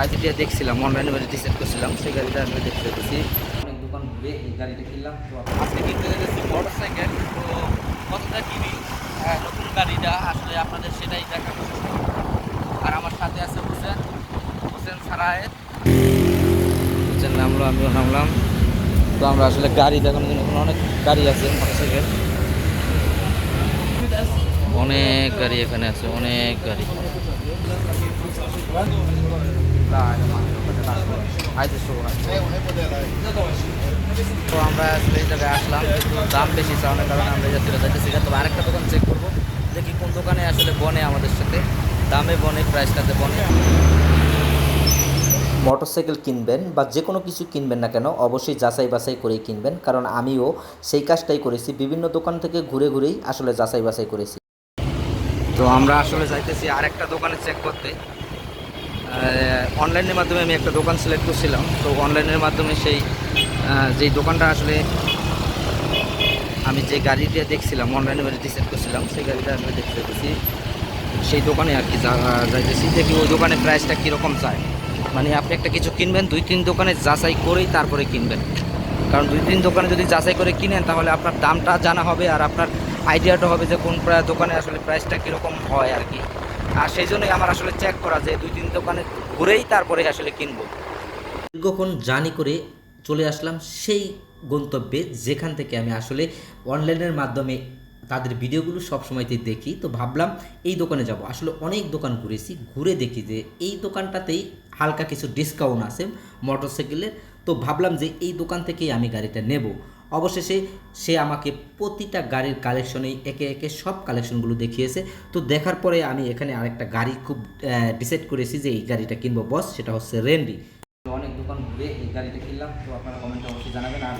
আজ যেটা দেখছিলাম অনলাইনে মানে ডিসাইড করছিলাম সেই গাড়িটা আমি দেখতে পেয়েছি অনেক দোকান ঘুরে এই গাড়িটা কিনলাম তো আজকে কিনতে যাচ্ছি মোটর সাইকেল তো কতটা কিনি হ্যাঁ, নতুন গাড়িটা আসলে আপনাদের সেটাই দেখাবো আর আমার সাথে আছে হোসেন হোসেন সারায়ের হোসেন নামলো আমিও নামলাম। তো আমরা আসলে গাড়ি দেখুন এখন অনেক গাড়ি আছে মোটরসাইকেল অনেক গাড়ি এখানে আছে অনেক গাড়ি। তো আমরা আসলে এই জায়গায় আসলাম কিন্তু দাম বেশি চাওয়ানোর কারণে আমরা যাচ্ছি যাচ্ছি তো আরেকটা দোকান চেক করব দেখি কোন দোকানে আসলে বনে আমাদের সাথে। দামে বনে প্রাইসটাতে বনে। মোটরসাইকেল কিনবেন বা যে কোনো কিছু কিনবেন না কেন অবশ্যই যাচাই বাছাই করেই কিনবেন কারণ আমিও সেই কাজটাই করেছি বিভিন্ন দোকান থেকে ঘুরে ঘুরেই আসলে যাচাই বাছাই করেছি। তো আমরা আসলে যাইতেছি আরেকটা দোকানে চেক করতে। অনলাইনের মাধ্যমে আমি একটা দোকান সিলেক্ট করছিলাম। তো অনলাইনের মাধ্যমে সেই যেই দোকানটা আসলে আমি যে গাড়িটা দেখছিলাম অনলাইনে ডিসাইড করছিলাম, সেই গাড়িটা আসলে দেখতে পেয়েছি সেই দোকানে আর কি যাইতেছি, দেখি ওই দোকানে প্রাইসটা কীরকম চায় মানে আপনি একটা কিছু কিনবেন, দুই তিন দোকানে যাচাই করেই তারপরে কিনবেন। কারণ দুই তিন দোকানে যদি যাচাই করে কিনেন, তাহলে আপনার দামটা জানা হবে আর আপনার আইডিয়াটা হবে যে কোন দোকানে আসলে প্রাইসটা কীরকম হয় আর কি। আর সেই জন্যই আমার আসলে চেক করা যে দুই, তিন দোকানে ঘুরেই তারপরে আসলে কিনবো। দীর্ঘক্ষণ জার্নি করে চলে আসলাম সেই গন্তব্যে, যেখান থেকে আমি আসলে অনলাইনের মাধ্যমে তাদের ভিডিওগুলো সব সময়তেই দেখি। তো ভাবলাম এই দোকানে যাব। আসলে অনেক দোকান ঘুরেছি। ঘুরে দেখি যে এই দোকানটাতেই হালকা কিছু ডিসকাউন্ট আছে মোটরসাইকেলের তো ভাবলাম যে এই দোকান থেকেই আমি গাড়িটা নেব। অবশেষে সে আমাকে প্রতিটা গাড়ির কালেকশনেই একে একে সব কালেকশনগুলো দেখিয়েছে। তো দেখার পরে আমি এখানে আরেকটা গাড়ি খুব ডিসাইড করেছি যে এই গাড়িটা কিনবো। বস, সেটা হচ্ছে রেন্ডি অনেক দোকান ঘুরে এই গাড়িটা কিনলাম। তো আপনারা কমেন্টে অবশ্যই জানাবেন। আর